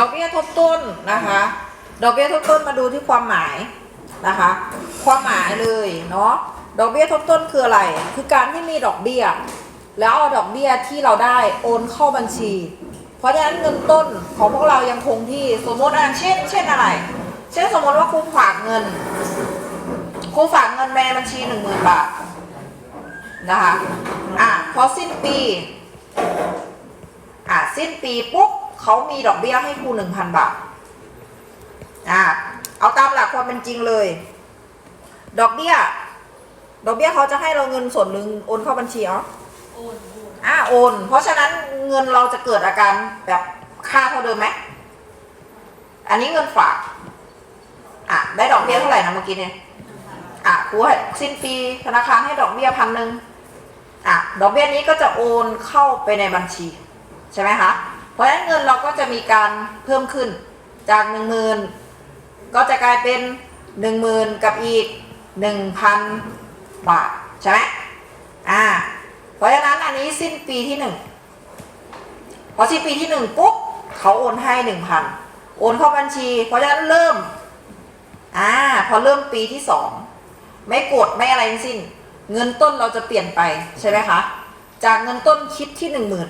ดอกเบี้ยทบต้นนะคะ ดอกเบี้ยทบต้นมาดูที่ความหมายนะคะ ความหมายเลยเนาะดอกเบี้ยทบต้นคืออะไร คือการที่มีดอกเบี้ย แล้วเอาดอกเบี้ยที่เราได้โอนเข้าบัญชี เพราะฉะนั้นเงินต้นของพวกเรายังคงที่สมมติอะเช่น เช่นอะไร เช่นสมมติว่าครูฝากเงินครูฝากเงินในบัญชีหนึ่งหมื่นบาทนะคะอะพอสิ้นปีอะสิ้นปีปุ๊บ เขามีดอกเบี้ยให้ครูหนึ่งพันบาทอะเอาตามหลักความเป็นจริงเลย ดอกเบี้ย ดอกเบี้ยเขาจะให้เราเงินส่วนหนึ่งโอนเข้าบัญชีเหรอโอนโอนอะโอน เพราะฉะนั้นเงินเราจะเกิดอาการแบบค่าเท่าเดิมไหมอันนี้เงินฝากอะได้ดอกเบี้ยเท่าไหร่นะเมื่อกี้เนี่ยอะครูให้สิ้นปีธนาคารให้ดอกเบี้ยพันหนึ่งอะดอกเบี้ยนี้ก็จะโอนเข้าไปในบัญชี ใช่ไหมคะเพ ราะฉะนั้นเงินเราก็จะมีการเพิ่มขึ้นจากหนึ่งหมื่นก็จะกลายเป็นหนึ่งหมื่นกับอีกหนึ่งพันบาท ใช่ไหมอ่าเพราะฉะนั้นอันนี้สิ้นปีที่หนึ่งพอสิ้นปีที่หนึ่งปุ๊บเขาโอนให้หนึ่งพันโอนเข้าบัญชี เพราะฉะนั้นเริ่มอ่าพอเริ่มปีที่สองไม่กดไม่อะไรทั้งสิ้น เงินต้นเราจะเปลี่ยนไปใช่ไหมคะ จากเงินต้นคิดที่หนึ่งหมื่น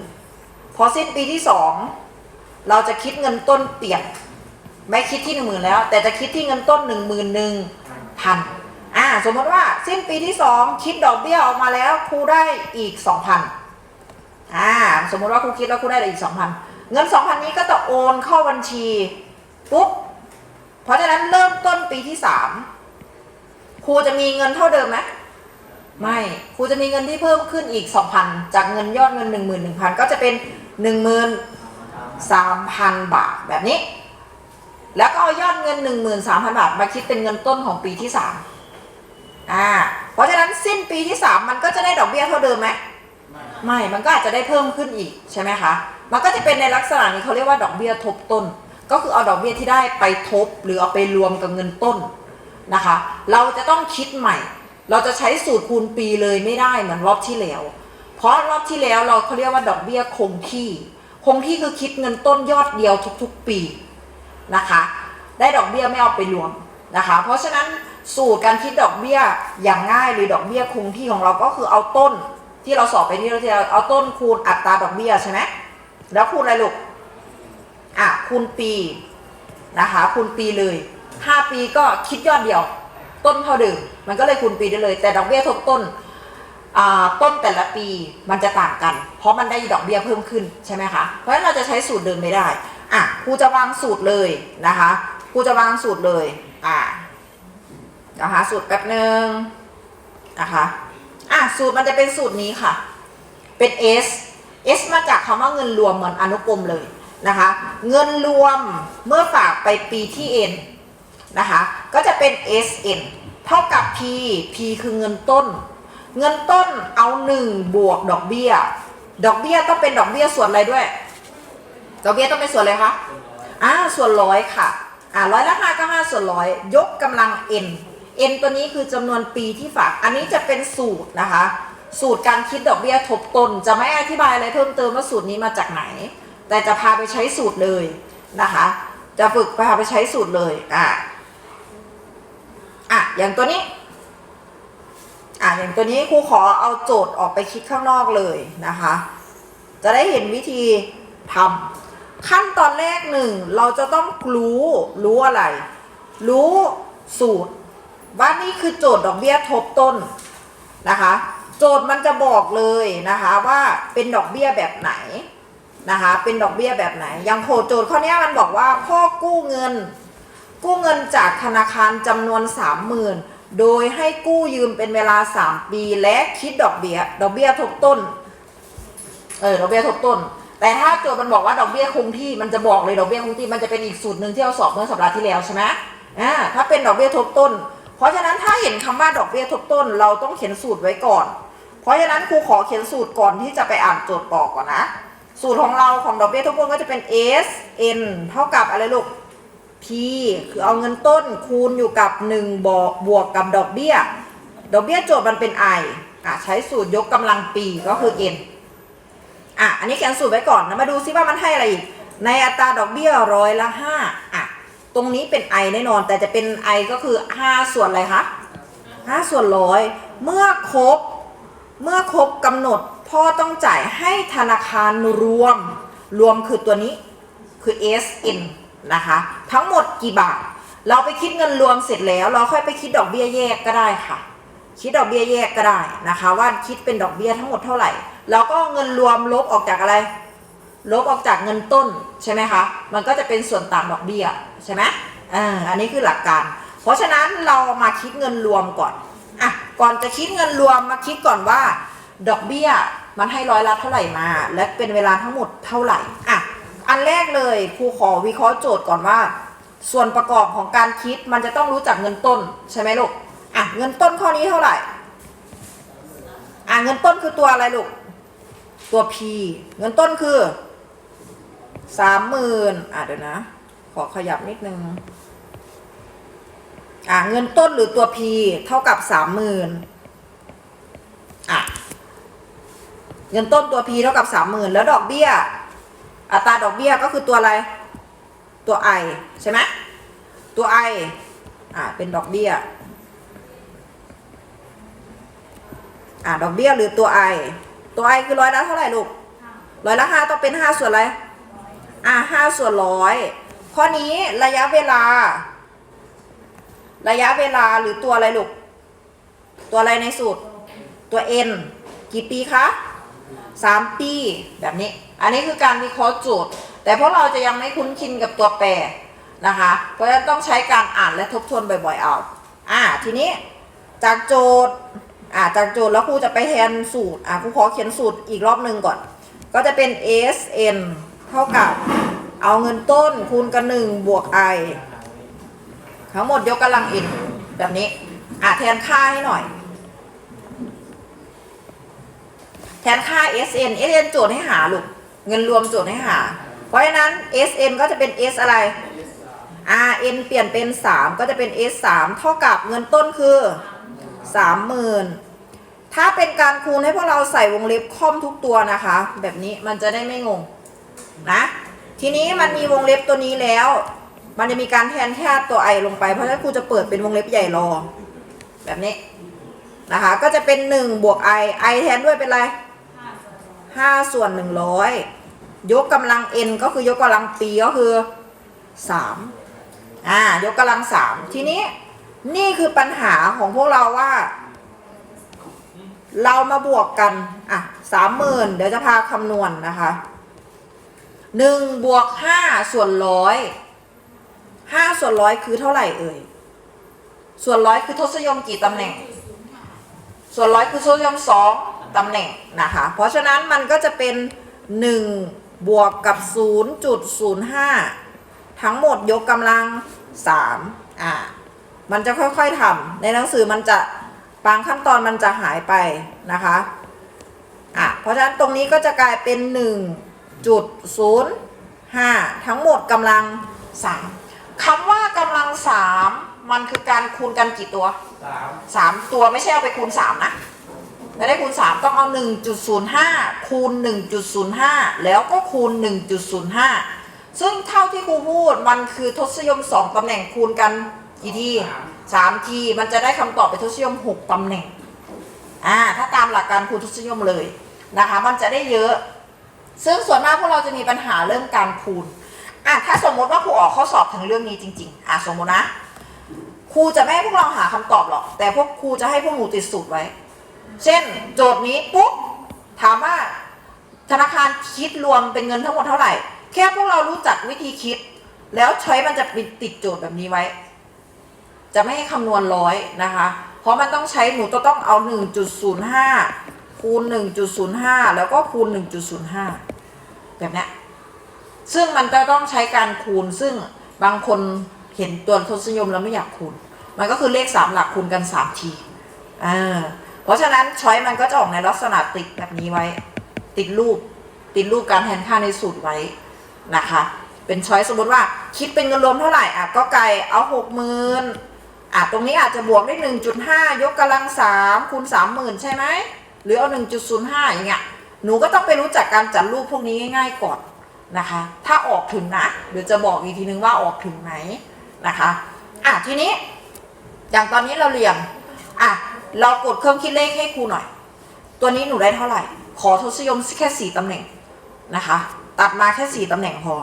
อสิ้นปีที่สองเราจะคิดเงินต้นเปลี่ยน ไม่คิดที่หนึ่งหมื่นแล้ว แต่จะคิดที่เงินต้นหนึ่งหมื่นหนึ่งพันอ่าสมมติว่าสิ้นปีที่สองคิดดอกเบี้ยออกมาแล้วครูได้อีกสองพันอ่าสมมติว่าครูคิดแล้วครูได้อีกสองพันเงินสองพันนี้ก็จะโอนเข้าบัญชีปุ๊บเพราะฉะนั้นเริ่มต้นปีที่สามครูจะมีเงินเท่าเดิมไหมไม่ครูจะมีเงินที่เพิ่มขึ้นอีกสองพันจากเงินยอดเงินหนึ่งหมื่นหนึ่งพันก็จะเป็นหนึ่งหมื่นสามพันบาทแบบนี้ แล้วก็เอายอดเงินหนึ่งหมื่นสามพันบาทมาคิดเป็นเงินต้นของปีที่สามอ่าเพราะฉะนั้นสิ้นปีที่สามมันก็จะได้ดอกเบี้ยเท่าเดิมไหมไม่ มันก็อาจจะได้เพิ่มขึ้นอีกใช่ไหมคะ มันก็จะเป็นในลักษณะนี้เขาเรียกว่าดอกเบี้ยทบต้น ก็คือเอาดอกเบี้ยที่ได้ไปทบ หรือเอาไปรวมกับเงินต้นนะคะ เราจะต้องคิดใหม่ เราจะใช้สูตรคูณปีเลยไม่ได้เหมือนรอบที่แล้ว เพราะรอบที่แล้วเราเขาเรียกว่าดอกเบี้ยคงที่ คงที่คือคิดเงินต้นยอดเดียวทุกๆปีนะคะ ได้ดอกเบี้ยไม่เอาไปรวมนะคะ เพราะฉะนั้นสูตรการคิดดอกเบี้ยอย่างง่ายหรือดอกเบี้ยคงที่ของเราก็คือเอาต้นที่เราสอบไปที่เราที่เราเอาต้นคูณอัตราดอกเบี้ยใช่ไหมแล้วคูณอะไรลูกอะคูณปีนะคะคูณปีเลย 5 ปีก็คิดยอดเดียว ต้นเท่าเดิมมันก็เลยคูณปีได้เลย แต่ดอกเบี้ยทบต้น ต้นแต่ละปีมันจะต่างกัน เพราะมันได้ดอกเบี้ยเพิ่มขึ้นใช่ไหมคะ เพราะฉะนั้นเราจะใช้สูตรเดิมไม่ได้ อะครูจะวางสูตรเลยนะคะครูจะวางสูตรเลย อะนะคะสูตรแป๊บหนึ่งนะคะอะสูตรมันจะเป็นสูตรนี้ค่ะ เป็น S S มาจากคำว่าเงินรวมเหมือนอนุกรมเลยนะคะ เงินรวมเมื่อฝากไปปีที่ N นะคะ ก็จะเป็น SN เท่ากับ P P คือเงินต้น เงินต้นเอา1บวกดอกเบี้ย ดอกเบี้ยต้องเป็นดอกเบี้ยส่วนอะไรด้วย ดอกเบี้ยต้องเป็นส่วนอะไรคะอ่าส่วนร้อยค่ะอ่าร้อยละห้าก็ห้าส่วนร้อยยกกำลัง n n ตัวนี้คือจำนวนปีที่ฝาก อันนี้จะเป็นสูตรนะคะ สูตรการคิดดอกเบี้ยทบต้นจะไม่อธิบายอะไรเพิ่มเติมว่าสูตรนี้มาจากไหน แต่จะพาไปใช้สูตรเลยนะคะ จะฝึกพาไปใช้สูตรเลยอ่าอะอย่างตัวนี้ อะอย่างตัวนี้ครูขอเอาโจทย์ออกไปคิดข้างนอกเลยนะคะ จะได้เห็นวิธีทำขั้นตอนแรกหนึ่งเราจะต้องรู้รู้อะไร รู้สูตรว่านี่คือโจทย์ดอกเบี้ยทบต้นนะคะ โจทย์มันจะบอกเลยนะคะว่าเป็นดอกเบี้ยแบบไหนนะคะ เป็นดอกเบี้ยแบบไหน อย่างโคโจทย์ข้อนี้มันบอกว่าพ่อกู้เงิน กู้เงินจากธนาคารจำนวน30,000 โดยให้กู้ยืมเป็นเวลา 3 ปีและคิดดอกเบี้ย ดอกเบี้ยทบต้น เออ ดอกเบี้ยทบต้น แต่ถ้าโจทย์มันบอกว่าดอกเบี้ยคงที่ มันจะบอกเลยดอกเบี้ยคงที่ มันจะเป็นอีกสูตรหนึ่งที่เราสอบเมื่อสัปดาห์ที่แล้วใช่ไหมอ่า ถ้าเป็นดอกเบี้ยทบต้น เพราะฉะนั้นถ้าเห็นคำว่าดอกเบี้ยทบต้น เราต้องเขียนสูตรไว้ก่อน เพราะฉะนั้นครูขอเขียนสูตรก่อนที่จะไปอ่านโจทย์ต่อก่อนนะ สูตรของเราของดอกเบี้ยทบต้นก็จะเป็น s n เท่ากับอะไรลูก p คือเอาเงินต้นคูณอยู่กับ 1 บวกบวกกับดอกเบี้ย ดอกเบี้ยโจทย์มันเป็น i อะใช้สูตรยกกำลังปีก็คือ n อะอันนี้เขียนสูตรไว้ก่อนนะมาดูซิว่ามันให้อะไรอีก ในอัตราดอกเบี้ยร้อยละห้าอะตรงนี้เป็น i แน่นอน แต่จะเป็น i ก็คือ 5 ส่วนอะไรคะ5ส่วนร้อยเมื่อครบเมื่อครบกำหนดพ่อต้องจ่ายให้ธนาคารรวม รวมคือตัวนี้คือ SN นะคะ ทั้งหมดกี่บาท เราไปคิดเงินรวมเสร็จแล้ว เราค่อยไปคิดดอกเบี้ยแยกก็ได้ค่ะ คิดดอกเบี้ยแยกก็ได้นะคะ ว่าคิดเป็นดอกเบี้ยทั้งหมดเท่าไหร่แล้วก็เงินรวมลบออกจากอะไร ลบออกจากเงินต้นใช่ไหมคะ มันก็จะเป็นส่วนต่างดอกเบี้ยใช่ไหมอ่าอันนี้คือหลักการ เพราะฉะนั้นเรามาคิดเงินรวมก่อนอะก่อนจะคิดเงินรวมมาคิดก่อนว่า ดอกเบี้ยมันให้ร้อยละเท่าไหร่มา และเป็นเวลาทั้งหมดเท่าไหร่อะ อันแรกเลยครูขอวิเคราะห์โจทย์ก่อนว่า ส่วนประกอบของการคิดมันจะต้องรู้จักเงินต้นใช่ไหมลูกอะเงินต้นข้อนี้เท่าไหร่อะเงินต้นคือตัวอะไรลูกตัว P เงินต้นคือสามหมื่นอะเดี๋ยวนะ ขอขยับนิดนึงอะเงินต้นหรือตัว P เท่ากับสามหมื่นอะเงินต้นตัว P เท่ากับสามหมื่นแล้วดอกเบี้ย อัตราดอกเบี้ยก็คือตัวอะไร ตัว I ใช่ไหมตัว I อะเป็นดอกเบี้ยอะดอกเบี้ยหรือตัว I ตัว I คือร้อยละเท่าไหร่ลูกร้อยละห้าต้องเป็นห้าส่วนอะไรอะห้าส่วนร้อยข้อนี้ระยะเวลา ระยะเวลาหรือตัวอะไรลูก ตัวอะไรในสูตร ตัว n กี่ปีคะ สามปี แบบนี้ อันนี้คือการวิเคราะห์โจทย์ แต่พวกเราจะยังไม่คุ้นชินกับตัวแปรนะคะ เพราะฉะนั้นต้องใช้การอ่านและทบทวนบ่อยๆเอา อ่า ทีนี้จากโจทย์ อ่า จากโจทย์แล้วครูจะไปแทนสูตร อ่าครูขอเขียนสูตรอีกรอบหนึ่งก่อน ก็จะเป็น sn เท่ากับ เอาเงินต้นคูณกับหนึ่งบวก i ทั้งหมดยกกำลัง n แบบนี้ อะแทนค่าให้หน่อย แทนค่า sn sn โจทย์ให้หาลูก เงินรวมโจทย์ให้หา เพราะฉะนั้น sn ก็จะเป็น s อะไร r n เปลี่ยนเป็น 3 ก็จะเป็น s 3เท่ากับเงินต้นคือ 30,000 ถ้าเป็นการคูณให้พวกเราใส่วงเล็บค่อมทุกตัวนะคะ แบบนี้มันจะได้ไม่งงนะ ทีนี้มันมีวงเล็บตัวนี้แล้ว มันจะมีการแทนแค่ตัว i ลงไป เพราะฉะนั้นครูจะเปิดเป็นวงเล็บใหญ่รอ แบบนี้นะคะ ก็จะเป็น 1 บวก i i แทนด้วยเป็นอะไร 5ส่วน100ยยกกำลัง n ก็คือยกกำลังปีก็คือ3อ่ายกกำลัง3ทีนี้นี่คือปัญหาของพวกเราว่า เรามาบวกกันอะสามหมื่นเดี๋ยวจะพาคำนวณนะคะหนึ่งบวกห้าส่วนร้อยห้าส่วนร้อยคือเท่าไหร่เอ่ยส่วนร้อยคือทศยมกี่ตำแหน่ง ส่วนร้อยคือทศยมสอง ตำแหน่งนะคะ เพราะฉะนั้นมันก็จะเป็นหนึ่งบวกกับศูนย์จุดศูนย์ห้าทั้งหมดยกกำลังสามอ่า มันจะค่อยๆทำในหนังสือมันจะบางขั้นตอนมันจะหายไปนะคะ อะ เพราะฉะนั้นตรงนี้ก็จะกลายเป็น 1.05 ทั้งหมดกำลัง 3 คำว่ากำลัง 3 มันคือการคูณกันกี่ตัว3ตัวไม่ใช่เอาไปคูณ 3 นะ ไม่ได้คูณ 3 ต้องเอา 1.05 คูณ 1.05 แล้วก็คูณ 1.05 ซึ่งเท่าที่ครูพูดมันคือทศนิยม 2 ตำแหน่งคูณกันกี่ทีสามทีมันจะได้คำตอบเป็นทศนิยมหกตำแหน่งอ่าถ้าตามหลักการคูณทศนิยมเลยนะคะ มันจะได้เยอะ ซึ่งส่วนมากพวกเราจะมีปัญหาเรื่องการคูณอะถ้าสมมติว่าครูออกข้อสอบถึงเรื่องนี้จริง ๆ อะสมมตินะครูจะไม่ให้พวกเราหาคำตอบหรอก แต่พวกครูจะให้พวกหนูติดสูตรไว้ เช่นโจทย์นี้ปุ๊บถามว่าธนาคารคิดรวมเป็นเงินทั้งหมดเท่าไหร่ แค่พวกเรารู้จักวิธีคิด แล้วใช้มันจะติดโจทย์แบบนี้ไว้ จะไม่ให้คำนวณร้อยนะคะ เพราะมันต้องใช้หนูจะต้องเอา 1.05 คูณ 1.05 แล้วก็คูณ 1.05 แบบนี้ซึ่งมันจะต้องใช้การคูณ ซึ่งบางคนเห็นตัวทศนิยมแล้วไม่อยากคูณ มันก็คือเลข3หลักคูณกัน3ทีอ่า เพราะฉะนั้นช้อยมันก็จะออกในลักษณะติดแบบนี้ไว้ ติดรูป ติดรูปการแทนค่าในสูตรไว้นะคะ เป็นช้อยสมมติว่าคิดเป็นเงินรวมเท่าไหร่อะก็ไก่เอาหกหมื่นอะตรงนี้อาจจะบวกได้หนึ่งจุดห้ายกกำลังสามคูณสามหมื่นใช่ไหมหรือเอาหนึ่งจุดศูนย์ห้าอย่างเงี้ยหนูก็ต้องไปรู้จักการจัดรูปพวกนี้ง่ายๆก่อนนะคะ ถ้าออกถึงนะเดี๋ยวจะบอกอีกทีนึงว่าออกถึงไหนนะคะ อะทีนี้ อย่างตอนนี้เราเรียง อะ เรากดเครื่องคิดเลขให้ครูหน่อย ตัวนี้หนูได้เท่าไหร่ ขอทศนิยมแค่สี่ตำแหน่งนะคะ ตัดมาแค่สี่ตำแหน่งพอ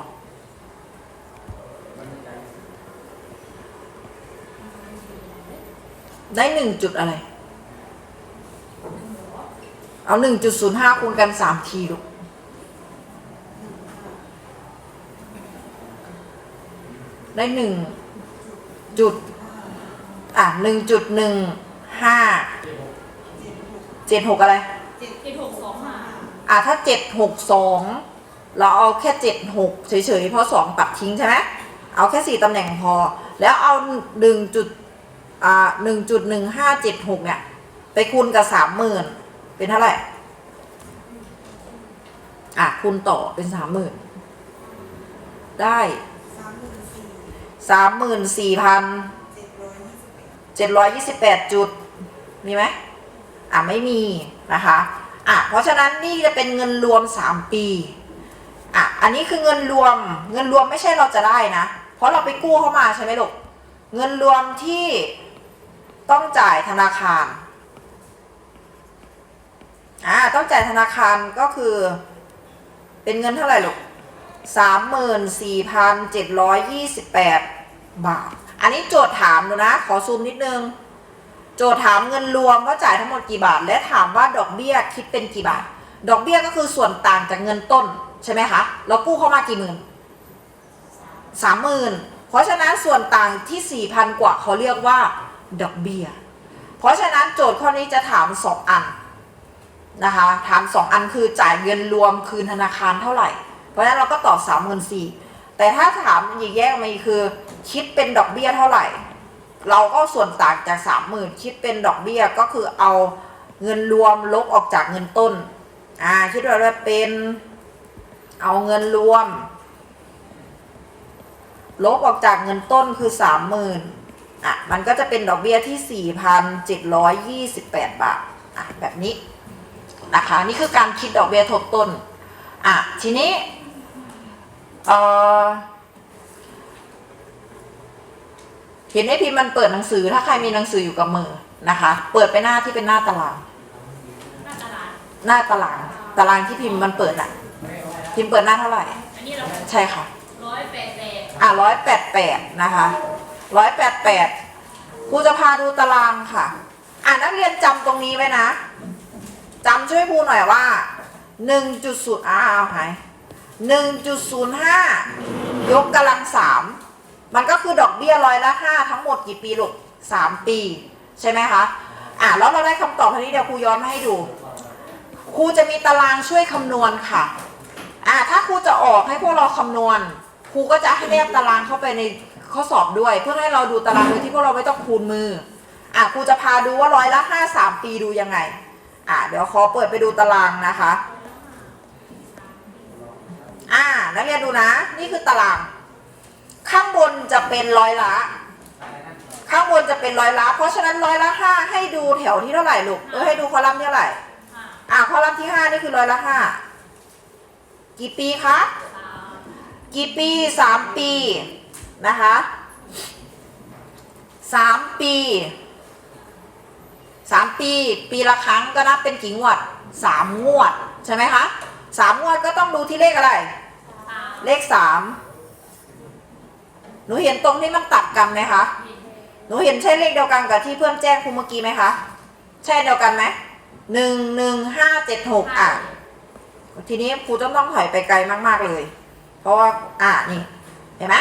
ได้หนึ่งจุดอะไร เอาหนึ่งจุดศูนย์ห้าคูณกันสามทีลูกได้หนึ่งจุด อะหนึ่งจุดหนึ่ง ห้าเจ็ดหกอะไร เจ็ดหกสองห้าอะถ้าเจ็ดหกสองเราเอาแค่เจ็ดหกเฉยๆเพราะสองตัดทิ้งใช่ไหมเอาแค่สี่ตำแหน่งพอ แล้วเอาหนึ่งจุดอ่าหนึ่งจุดหนึ่งห้าเจ็ดหกเนี่ยไปคูณกับสามหมื่นเป็นเท่าไหร่ อะคูณต่อเป็นสามหมื่นได้สามหมื่นสี่พัน เจ็ดร้อยยี่สิบแปดจุด มีไหมอะไม่มีนะคะอะเพราะฉะนั้นนี่จะเป็นเงินรวม3ปีอะอันนี้คือเงินรวมเงินรวมไม่ใช่เราจะได้นะ เพราะเราไปกู้เข้ามาใช่ไหมลูกเงินรวมที่ต้องจ่ายธนาคารอ่าต้องจ่ายธนาคารก็คือ เป็นเงินเท่าไหร่ลูกสามหมื่นสี่พันเจ็ดร้อยยี่สิบแปดบาท อันนี้โจทย์ถามดูนะ ขอซูมนิดนึง โจทย์ถามเงินรวมว่าจ่ายทั้งหมดกี่บาท และถามว่าดอกเบี้ยคิดเป็นกี่บาท ดอกเบี้ยก็คือส่วนต่างจากเงินต้นใช่ไหมคะ เรากู้เข้ามากี่หมื่นสามหมื่นเพราะฉะนั้นส่วนต่างที่สี่พันกว่าเขาเรียกว่าดอกเบี้ย เพราะฉะนั้นโจทย์ข้อนี้จะถามสองอันนะคะถามสองอันคือจ่ายเงินรวมคืนธนาคารเท่าไหร่ เพราะฉะนั้นเราก็ตอบสามหมื่นสี่ แต่ถ้าถามอีกแยกมาอีกคือ คิดเป็นดอกเบี้ยเท่าไหร่ เราก็ส่วนต่างจากสามหมื่นคิดเป็นดอกเบี้ยก็คือเอาเงินรวมลบออกจากเงินต้น อ่า คิดว่าเป็นเอาเงินรวม ลบออกจากเงินต้นคือสามหมื่นอะ มันก็จะเป็นดอกเบี้ยที่สี่พันเจ็ดร้อยยี่สิบแปดบาท อะ แบบนี้นะคะ นี่คือการคิดดอกเบี้ยทบต้น อะ ทีนี้ เอ่อเห็นไอ้พิมพ์มันเปิดหนังสือถ้าใครมีหนังสืออยู่กับมือนะคะ เปิดไปหน้าที่เป็นหน้าตาราง หน้าตลาดหน้าตาราง ตารางที่พิมพ์มันเปิดอะพิมพ์เปิดหน้าเท่าไหร่อันนี้เราใช่ค่ะร้อยแปดแปดอะร้อยแปดแปดนะคะร้อยแปดแปดครูจะพาดูตารางค่ะ อะนักเรียนจำตรงนี้ไว้นะจำช่วยครูหน่อยว่าหนึ่งจุดศูนย์อ้าวหายหนึ่งจุดศูนย์ห้า ยกกำลังสามมันก็คือดอกเบี้ยร้อยละห้าทั้งหมดกี่ปีลูกสามปี ใช่ไหมคะอะแล้วเราได้คำตอบทีนี้เดี๋ยวครูย้อนมาให้ดูครูจะมีตารางช่วยคำนวณค่ะอะถ้าครูจะออกให้พวกเราคำนวณครูก็จะให้แนบตารางเข้าไปในข้อสอบด้วย เพื่อให้เราดูตารางโดยที่พวกเราไม่ต้องคูณมืออะครูจะพาดูว่าร้อยละห้าสามปีดูยังไงอะเดี๋ยวขอเปิดไปดูตารางนะคะ อ่า นักเรียนดูนะ นี่คือตาราง ข้างบนจะเป็นร้อยละ ข้างบนจะเป็นร้อยละ เพราะฉะนั้นร้อยละห้าให้ดูแถวที่เท่าไหร่ลูก เออให้ดูคอลัมน์ที่เท่าไหร่ อะคอลัมน์ที่ห้านี่คือร้อยละห้า กี่ปีคะ กี่ปีสามปีนะคะสามปีสามปี ปีละครั้งก็นับเป็นกี่งวดสามงวด ใช่ไหมคะ สามงวดก็ต้องดูที่เลขอะไรสามเลขสามหนูเห็นตรงที่มันตัดกันไหมคะเห็นหนูเห็นใช่เลขเดียวกันกับที่เพื่อนแจ้งครูเมื่อกี้ไหมคะ ใช่เดียวกันไหมหนึ่งหนึ่งห้าเจ็ดหกอะ ทีนี้ครูต้องต้องถอยไปไกลมากๆเลย เพราะว่าอ่านี่ เห็นไหม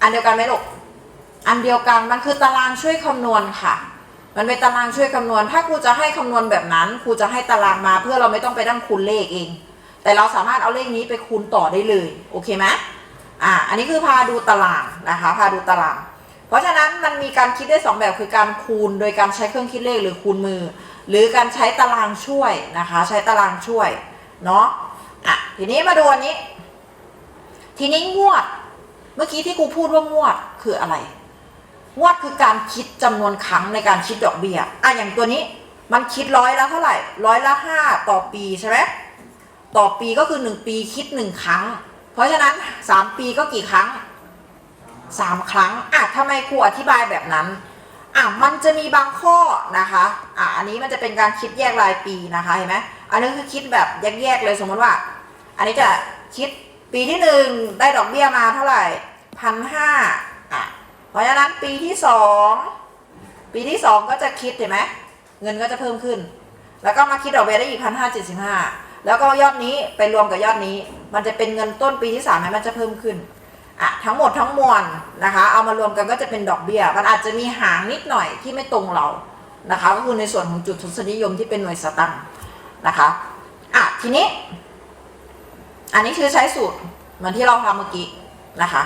อันเดียวกันไหมลูก อันเดียวกันมันคือตารางช่วยคำนวณค่ะ มันเป็นตารางช่วยคำนวณ ถ้าครูจะให้คำนวณแบบนั้นครูจะให้ตารางมาเพื่อเราไม่ต้องไปนั่งคูณเลขเอง แต่เราสามารถเอาเลขนี้ไปคูณต่อได้เลย โอเคไหมอ่า อันนี้คือพาดูตารางนะคะ พาดูตาราง เพราะฉะนั้นมันมีการคิดได้สองแบบคือการคูณ โดยการใช้เครื่องคิดเลขหรือคูณมือ หรือการใช้ตารางช่วยนะคะ ใช้ตารางช่วยเนาะ อะ ทีนี้มาดูอันนี้ ทีนี้งวด เมื่อกี้ที่ครูพูดว่างวดคืออะไร งวดคือการคิดจำนวนครั้งในการคิดดอกเบี้ยอะอย่างตัวนี้มันคิดร้อยละเท่าไหร่ร้อยละห้าต่อปีใช่ไหมต่อปีก็คือ1ปีคิด1ครั้ง เพราะฉะนั้น3ปีก็กี่ครั้ง3ครั้งอะทำไมครูอธิบายแบบนั้นอะมันจะมีบางข้อนะคะอะอันนี้มันจะเป็นการคิดแยกรายปีนะคะเห็นไหมอันนี้คือคิดแบบแยกๆเลยสมมติว่า อันนี้จะคิดปีที่หนึ่งได้ดอกเบี้ยมาเท่าไหร่พันห้า เพราะฉะนั้นปีที่สองปีที่สองก็จะคิดเห็นไหมเงินก็จะเพิ่มขึ้น แล้วก็มาคิดดอกเบี้ยได้อีกพันห้าเจ็ดสิบห้าแล้วก็ยอดนี้ไปรวมกับยอดนี้ มันจะเป็นเงินต้นปีที่สามไหมมันจะเพิ่มขึ้นอะทั้งหมดทั้งมวลนะคะ เอามารวมกันก็จะเป็นดอกเบี้ย มันอาจจะมีหางนิดหน่อยที่ไม่ตรงเรานะคะก็คือในส่วนของจุดทศนิยมที่เป็นหน่วยสตังค์นะคะอะทีนี้ อันนี้คือใช้สูตรเหมือนที่เราทำเมื่อกี้นะคะ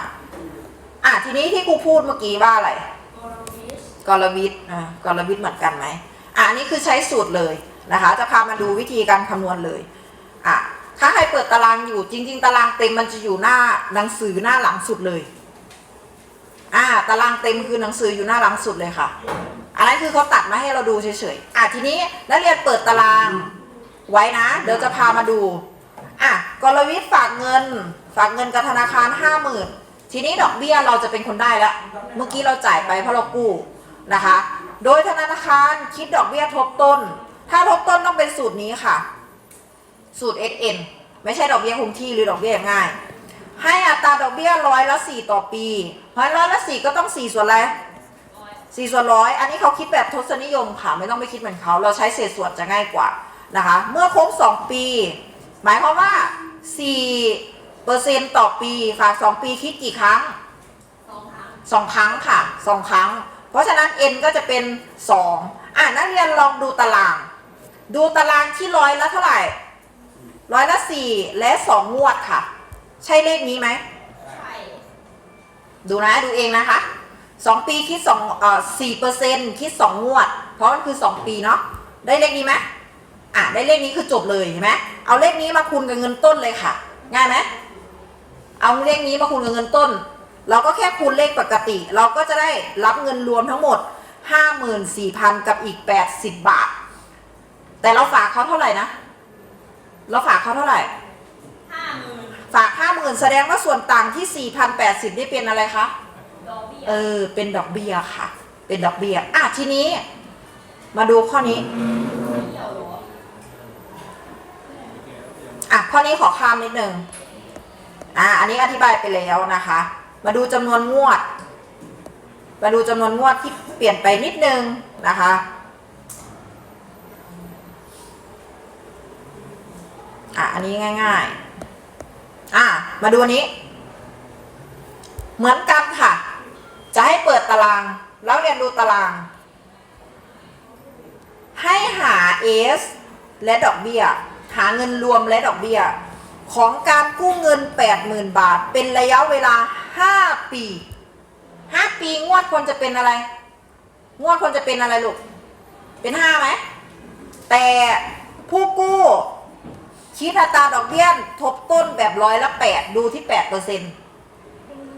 ทีนี้ที่ครูพูดเมื่อกี้ว่าอะไรกรวิทย์อ่ากรวิทย์เหมือนกันไหมอะอันนี้คือใช้สูตรเลยนะคะ จะพามาดูวิธีการคำนวณเลยอะถ้าใครเปิดตารางอยู่จริง ๆ ตารางเต็มมันจะอยู่หน้าหนังสือหน้าหลังสุดเลยอ่าตารางเต็มคือหนังสืออยู่หน้าหลังสุดเลยค่ะอันนั้นคือเขาตัดมาให้เราดูเฉยๆอะทีนี้นักเรียนเปิดตารางไว้นะ เดี๋ยวจะพามาดูอะกรวิทย์ฝากเงิน ฝากเงินกับธนาคารห้าหมื่น ทีนี้ดอกเบี้ยเราจะเป็นคนได้แล้ว เมื่อกี้เราจ่ายไปเพราะเรากู้นะคะ โดยธนาคารคิดดอกเบี้ยทบต้น ถ้าทบต้นต้องเป็นสูตรนี้ค่ะ สูตร SN ไม่ใช่ดอกเบี้ยคงที่หรือดอกเบี้ยง่าย ให้อัตราดอกเบี้ยร้อยละสี่ต่อปีเพราะร้อยละสี่ก็ต้องสี่ส่วนอะไรสี่ส่วนร้อยอันนี้เขาคิดแบบทศนิยมค่ะ ไม่ต้องไปคิดเหมือนเขา เราใช้เศษส่วนจะง่ายกว่านะคะ เมื่อครบสองปี หมายความว่าสี่ เปอร์เซ็นต์ต่อปีค่ะสองปีคิดกี่ครั้งสองครั้งสองครั้งค่ะสองครั้ง เพราะฉะนั้น n ก็จะเป็นสองอะนักเรียนลองดูตาราง ดูตารางที่ร้อยละเท่าไหร่ร้อยละสี่และสองงวดค่ะ ใช่เลขนี้ไหมใช่ดูนะดูเองนะคะสองปีคิดสองเอ่อสี่เปอร์เซ็นคิดสองงวด เพราะมันคือสองปีเนาะได้เลขนี้ไหมอะได้เลขนี้คือจบเลยเห็นไหมเอาเลขนี้มาคูณกับเงินต้นเลยค่ะ ง่ายไหม เอาเลขนี้มาคูณกับเงินต้น เราก็แค่คูณเลขปกติ เราก็จะได้รับเงินรวมทั้งหมด 54,000 กับอีก 80 บาท แต่เราฝากเขาเท่าไหร่นะ เราฝากเขาเท่าไหร่ห้าหมื่นฝาก 50,000 แสดงว่าส่วนต่างที่ 4,080 นี่เป็นอะไรคะดอกเบี้ยเออ เป็นดอกเบี้ยค่ะ เป็นดอกเบี้ยอะทีนี้ มาดูข้อนี้เดี่ยวเหรออะข้อนี้ขอข้ามนิดนึง อะอันนี้อธิบายไปแล้วนะคะ มาดูจำนวนงวด มาดูจำนวนงวดที่เปลี่ยนไปนิดนึงนะคะอะอันนี้ง่าย ๆ อะมาดูนนี้ เหมือนกันค่ะ จะให้เปิดตาราง แล้วเรียนดูตาราง ให้หา S และดอกเบี้ย หาเงินรวมและดอกเบี้ย ของการกู้เงิน 80,000 บาท เป็นระยะเวลา 5 ปี 5 ปีงวดควรจะเป็นอะไร งวดควรจะเป็นอะไรลูก เป็น5ไหม แต่ผู้กู้คิดอัตราดอกเบี้ยทบต้นแบบร้อยละ 8 ดูที่8เปอร์เซ็นต์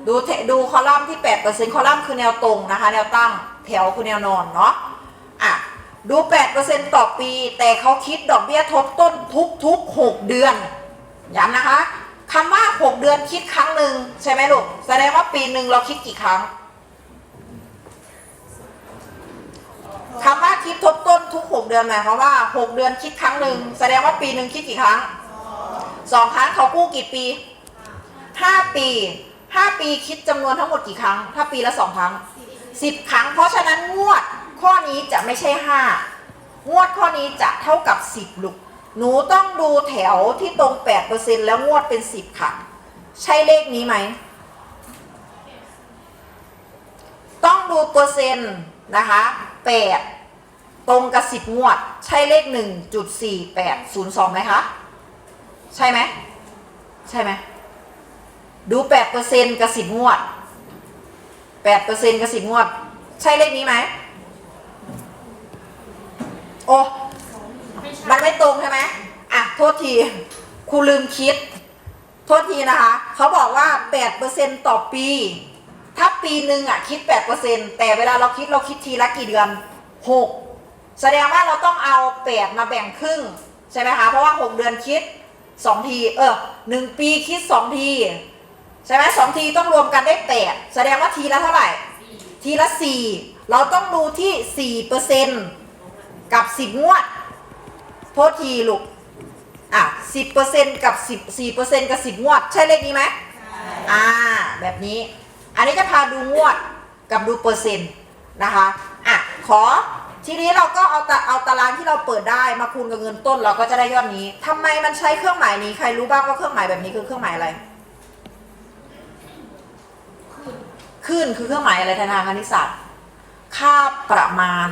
ดูเทดูคอลัมน์ที่ 8%คอลัมน์คือแนวตรงนะคะ แนวตั้งแถวคือแนวนอนเนาะอะดู 8%ต่อปี แต่เขาคิดดอกเบี้ยทบต้นทุกทุกๆ6 เดือน ย้ำนะคะคำว่า 6 เดือนคิดครั้งหนึ่งใช่ไหมลูก แสดงว่าปีหนึ่งเราคิดกี่ครั้งคำว่าคิดทบต้นทุก 6 เดือนหมายความว่า 6 เดือนคิดครั้งหนึ่งแสดงว่าปีหนึ่งคิดกี่ครั้งสองครั้งเขากู้กี่ปี 5 ปี 5 ปีคิดจำนวนทั้งหมดกี่ครั้ง ถ้าปีละสองครั้ง 10 ครั้ง เพราะฉะนั้นงวดข้อนี้จะไม่ใช่ 5 งวดข้อนี้จะเท่ากับ 10ลูก หนูต้องดูแถวที่ตรง8%แล้วงวดเป็น10ค่ะ ใช่เลขนี้ไหม ต้องดูเปอร์เซ็นต์นะคะ8ตรงกับ10งวด ใช่เลข1.4802ไหมคะ ใช่ไหม ใช่ไหม ดู8%กับ10งวด8%กับ10งวด ใช่เลขนี้ไหม โอ้ ม่ใช่มันไม่ตรงใช่ไหมอะโทษทีครูลืมคิด โทษทีนะคะเขาบอกว่า8%ต่อปี ถ้าปีหนึ่งอะคิด8%แต่เวลาเราคิดเราคิดทีละกี่เดือน6แสดงว่าเราต้องเอา8มาแบ่งครึ่งใช่ไหมคะเพราะว่า6เดือนคิดสองทีเออหนึ่งปีคิดสองทีใช่ไหมสองทีต้องรวมกันได้แปดแสดงว่าทีละเท่าไหร่สี่ทีละสี่เราต้องดูที่สี่เปอร์เซ็นกับสิบงวด โทษทีลูก อะสิบเปอร์เซ็นกับสิบสี่เปอร์เซ็นกับสิบงวด ใช่เลขนี้ไหมอ่า แบบนี้ อันนี้จะพาดูงวดกับดูเปอร์เซ็นต์นะคะ อะ ขอ ทีนี้เราก็เอาตาเอาตารางที่เราเปิดได้มาคูณกับเงินต้นเราก็จะได้ยอดนี้ทำไมมันใช้เครื่องหมายนี้ ใครรู้บ้างว่าเครื่องหมายแบบนี้คือเครื่องหมายอะไร ขึ้นคือเครื่องหมายอะไรทางคณิตศาสตร์ ค่าประมาณ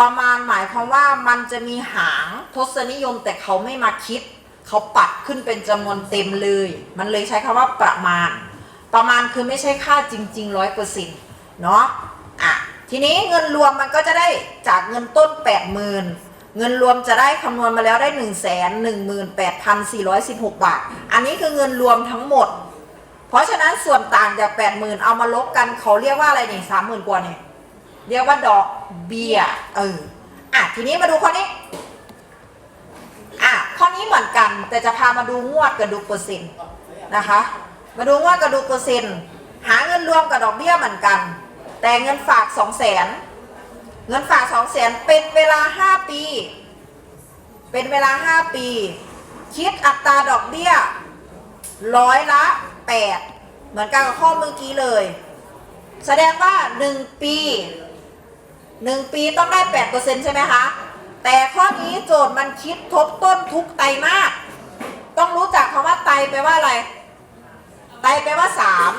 ประมาณหมายความว่ามันจะมีหางทศนิยมแต่เขาไม่มาคิด เขาปัดขึ้นเป็นจำนวนเต็มเลย มันเลยใช้คำว่าประมาณ ประมาณคือไม่ใช่ค่าจริงๆร้อยเปอร์เซ็นต์เนาะอะทีนี้เงินรวมมันก็จะได้จากเงินต้น 80,000 เงินรวมจะได้คำนวณมาแล้วได้ 1 1 8 4 1 6 บาท อันนี้คือเงินรวมทั้งหมด เพราะฉะนั้นส่วนต่างจาก 80,000 เอามาลบกันเขาเรียกว่าอะไรนี่30,000 กว่าเนี่ย เรียกว่าดอกเบี้ยเอออะทีนี้มาดูข้อนี้อะข้อนี้เหมือนกัน แต่จะพามาดูงวดกับดูเปอร์เซ็นต์นะคะ มาดูงวดกับดูเปอร์เซ็นต์หาเงินรวมกับดอกเบี้ยเหมือนกัน แต่เงินฝาก2 0 0แสนเงินฝาก2 0 0แสนเป็นเวลา5ปี เป็นเวลา5ปี คิดอัตราดอกเบี้ยร้อยละ8เหมือนกันกับข้อเมื่อกี้เลย แสดงว่า1ปี 1ปีต้องได้8%ใช่ไหมคะ แต่ข้อนี้โจทย์มันคิดทบต้นทุกไตรมาสต้องรู้จักคำว่าไตรแปลว่าอะไร ไตรแปลว่า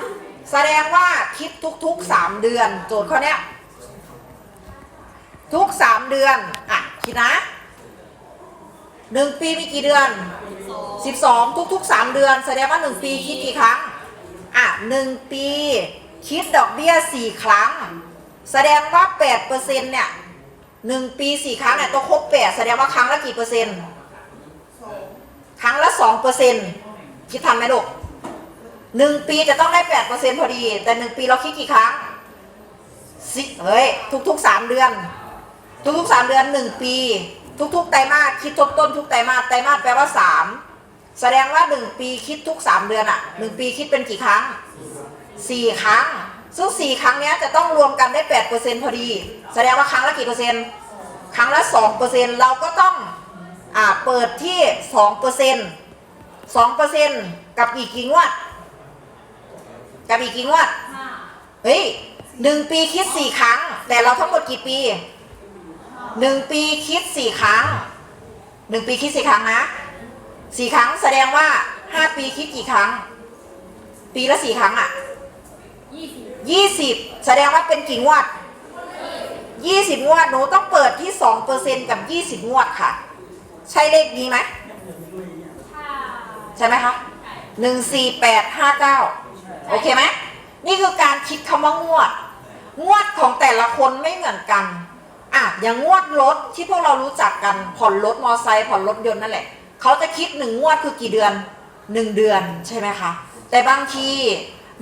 3แสดงว่าคิดทุกๆ3เดือน โจทย์ข้อนี้ทุก3เดือน อะ คิดนะ1ปีมีกี่เดือนสิบสองทุกๆ3เดือน แสดงว่า1ปีคิดกี่ครั้ง อะ1ปี คิดดอกเบี้ย4ครั้ง แสดงว่า8%เปอร์เซ็นเนี่ย1ปี4ครั้งเนี่ยต้องครบ8แสดงว่าครั้งละกี่เปอร์เซ็นต์ครั้งละ2%คิดทันไหมลูก1ปีจะต้องได้8%พอดี แต่1ปีเราคิดกี่ครั้งสิเฮ้ยทุกๆ3เดือน ทุกๆ3เดือน1ปี ทุกๆไตรมาสคิดทบต้นทุกไตรมาสไตรมาสแปลว่า3แสดงว่า1ปีคิดทุก3เดือนอะ1ปีคิดเป็นกี่ครั้ง4ครั้ง ซึ่ง 4 ครั้งเนี้ยจะต้องรวมกันได้ 8%พอดี แสดงว่าครั้งละกี่เปอร์เซ็นต์ ครั้งละ 2%เราก็ต้องอ่าเปิดที่ 2% 2%กับอีกกี่งวด กับอีกกี่งวด เฮ้ยหนึ่งปีคิดสี่ครั้ง แต่เราทั้งหมดกี่ปีหนึ่งปีคิดสี่ครั้งหนึ่งปีคิดสี่ครั้งนะสี่ครั้งแสดงว่าห้าปีคิดกี่ครั้ง ปีละสี่ครั้งอะยี่สิบ ยี่สิบแสดงว่าเป็นกี่งวดยี่สิบงวดหนูต้องเปิดที่สองเปอร์เซ็นกับยี่สิบงวดค่ะ ใช่เลขนี้ไหมถ้าใช่ไหมคะใช่หนึ่งสี่แปดห้าเก้าโอเคไหมนี่คือการคิดคำว่างวด งวดของแต่ละคนไม่เหมือนกันอะอย่างงวดรถที่พวกเรารู้จักกันผ่อนรถมอไซค์ผ่อนรถยนต์นั่นแหละเขาจะคิดหนึ่งงวดคือกี่เดือนหนึ่งเดือนใช่ไหมคะแต่บางที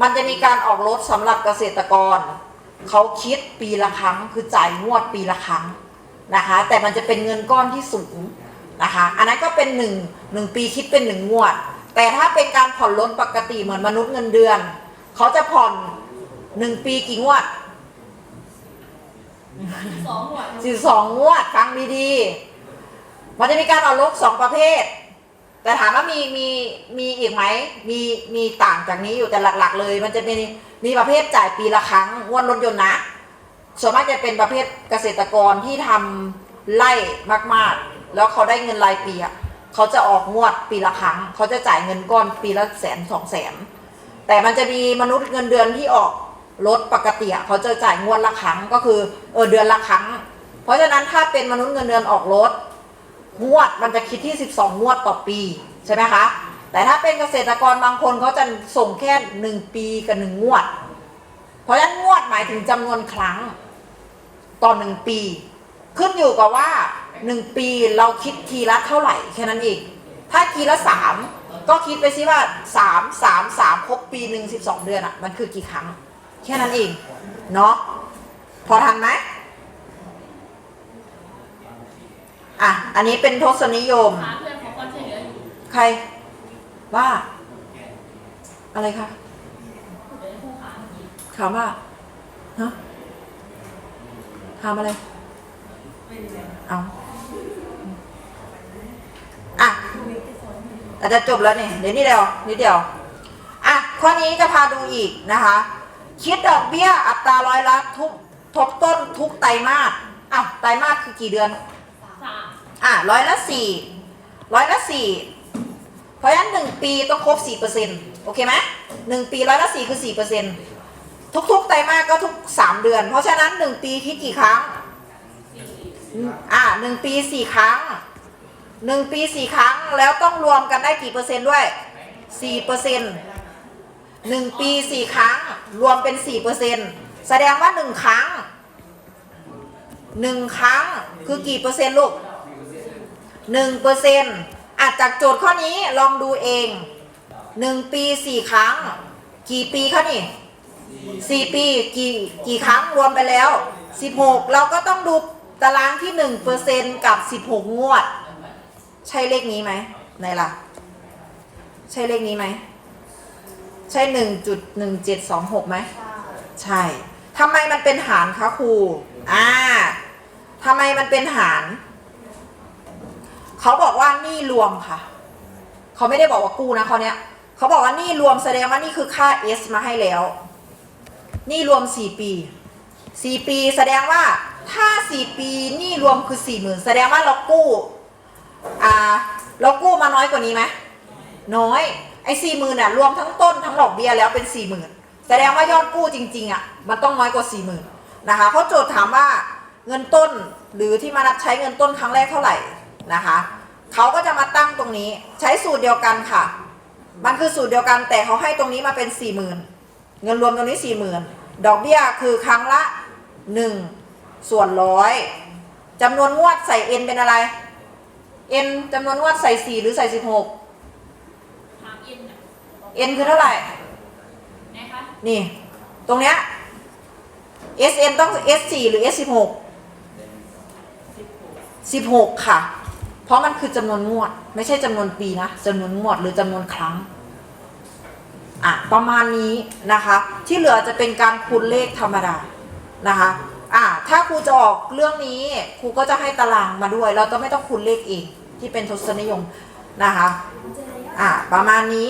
มันจะมีการออกรถสำหรับเกษตรกร เขาคิดปีละครั้งคือจ่ายงวดปีละครั้งนะคะ แต่มันจะเป็นเงินก้อนที่สูงนะคะ อันนั้นก็เป็นหนึ่งหนึ่งปีคิดเป็นหนึ่งงวด แต่ถ้าเป็นการผ่อนรถปกติเหมือนมนุษย์เงินเดือน เขาจะผ่อนหนึ่งปีกี่งวดสองหมวดสิบสองงวดฟังดีๆมันจะมีการเอารถสองประเภท แต่ถามว่ามีมีมีอีกไหมมีมีต่างจากนี้อยู่แต่หลัก ๆ เลย มันจะมีมีประเภทจ่ายปีละครั้งงวดรถยนต์นะส่วนมากจะเป็นประเภทเกษตรกรที่ทำไร่มากๆ แล้วเขาได้เงินรายปีอะเขาจะออกงวดปีละครั้ง เขาจะจ่ายเงินก้อนปีละแสนสองแสนแต่มันจะมีมนุษย์เงินเดือนที่ออกรถปกติเขาจะจ่ายงวดละครั้งก็คือเออเดือนละครั้ง เพราะฉะนั้นถ้าเป็นมนุษย์เงินเดือนออกรถ งวดมันจะคิดที่ 12 งวดต่อปีใช่ไหมคะ แต่ถ้าเป็นเกษตรกรบางคนเขาจะส่งแค่ 1 ปีกับหนึ่งงวด เพราะฉะนั้นงวดหมายถึงจำนวนครั้งต่อหนึ่งปี ขึ้นอยู่กับว่า 1 ปีเราคิดทีละเท่าไหร่แค่นั้นเอง ถ้าทีละ 3 ก็คิดไปสิว่า 3 3 3ครบปีหนึ่ง12 เดือนอะ่ะมันคือกี่ครั้ง แค่นั้นเองเนาะพอทันไหม อะ อันนี้เป็นทศนิยมหาเพื่อนของคนช่วยเหลืออยู่ใครคว่า อะไรคะเดี๋ยวคู่ขาเมื่อกี้ถามว่าฮะถามอะไร เอาอะอาจจะจบแล้วนี่เดี๋ยวนี้เดียวนิดเดียว อะ ข้อนี้จะพาดูอีกนะคะ คิดดอกเบี้ยอัตราร้อยละทุกทบต้นทุกไตรมาสอ้าวไตรมาสคือกี่เดือนสาม อะร้อยละสี่ร้อยละสี่เพราะฉะนั้นหนึ่งปีต้องครบสี่เปอร์เซ็นต์โอเคไหมหนึ่งปีร้อยละสี่คือสี่เปอร์เซ็นต์ทุกๆไตรมาสก็ทุกสามเดือน เพราะฉะนั้นหนึ่งปีคิดกี่ครั้ง อะหนึ่งปีสี่ครั้งหนึ่งปีสี่ครั้งแล้วต้องรวมกันได้กี่เปอร์เซ็นต์ด้วยสี่เปอร์เซ็นต์หนึ่งปีสี่ครั้ง รวมเป็นสี่เปอร์เซ็นต์แสดงว่าหนึ่งครั้งหนึ่งครั้งคือกี่เปอร์เซ็นต์ลูก หนึ่งเปอร์เซ็นต์อาจจากโจทย์ข้อนี้ลองดูเองหนึ่งปีสี่ครั้ง กี่ปีคะนี่สี่ปีกี่กี่ครั้งรวมไปแล้วสิบหกเราก็ต้องดูตารางที่หนึ่งเปอร์เซ็นต์กับสิบหกงวด ใช่เลขนี้ไหมไหนล่ะ ใช่เลขนี้ไหม ใช่หนึ่งจุดหนึ่งเจ็ดสองหกไหมใช่ทำไมมันเป็นหารคะครู อ่าทำไมมันเป็นหาร เขาบอกว่านี่รวมค่ะ เขาไม่ได้บอกว่ากู้นะเขาเนี้ยเขาบอกว่านี่รวมแสดงว่านี่คือค่า S มาให้แล้ว นี่รวม4ปี4ปีแสดงว่าถ้า4ปีนี่รวมคือ4 0,000แสดงว่าเรากู้อ่าเรากู้มาน้อยกว่านี้ไหมน้อย ไอ้สี่หมื่นอะรวมทั้งต้นทั้งดอกเบี้ยแล้วเป็นสี่หมื่นแสดงว่ายอดกู้จริงๆอะมันต้องน้อยกว่าสี่หมื่นนะคะเพราโจทย์ถามว่าเงินต้นหรือที่มารับใช้เงินต้นครั้งแรกเท่าไหร่ นี้ใช้สูตรเดียวกันค่ะ มันคือสูตรเดียวกันแต่เขาให้ตรงนี้มาเป็นสี่หมื่นเงินรวมตรงนี้สี่หมื่นดอกเบี้ยคือครั้งละหนึ่งส่วนร้อยจำนวนงวดใส่ n เป็นอะไร n จำนวนงวดใส่สี่หรือใส่สิบหกถามอินน่ะ n คือเท่าไหร่นะคะนี่ ตรงเนี้ย SN ต้อง S4 หรือ S16 16 ค่ะ เพราะมันคือจำนวนงวดไม่ใช่จำนวนปีนะจำนวนงวดหรือจำนวนครั้งอะประมาณนี้นะคะ ที่เหลือจะเป็นการคูณเลขธรรมดานะคะอะถ้าครูจะออกเรื่องนี้ครูก็จะให้ตารางมาด้วย เราจะไม่ต้องคูณเลขเองที่เป็นทศนิยมนะคะอะประมาณนี้